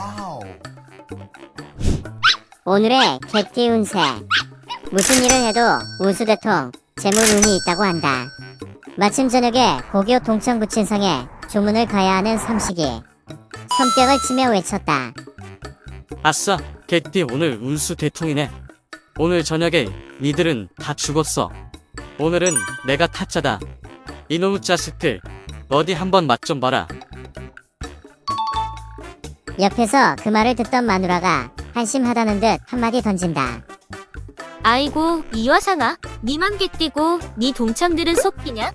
와우. 오늘의 개띠 운세. 무슨 일을 해도 우수대통, 재물운이 있다고 한다. 마침 저녁에 고교 동천구친성에 조문을 가야 하는 삼식이 손뼉을 치며 외쳤다. 아싸, 개띠 오늘 운수 대통이네. 오늘 저녁에 니들은 다 죽었어. 오늘은 내가 타짜다. 이놈의 자식들, 어디 한번 맛 좀 봐라. 옆에서 그 말을 듣던 마누라가 한심하다는 듯 한마디 던진다. 아이고 이 화상아 니만 개띠고 니 동창들은 속기냐?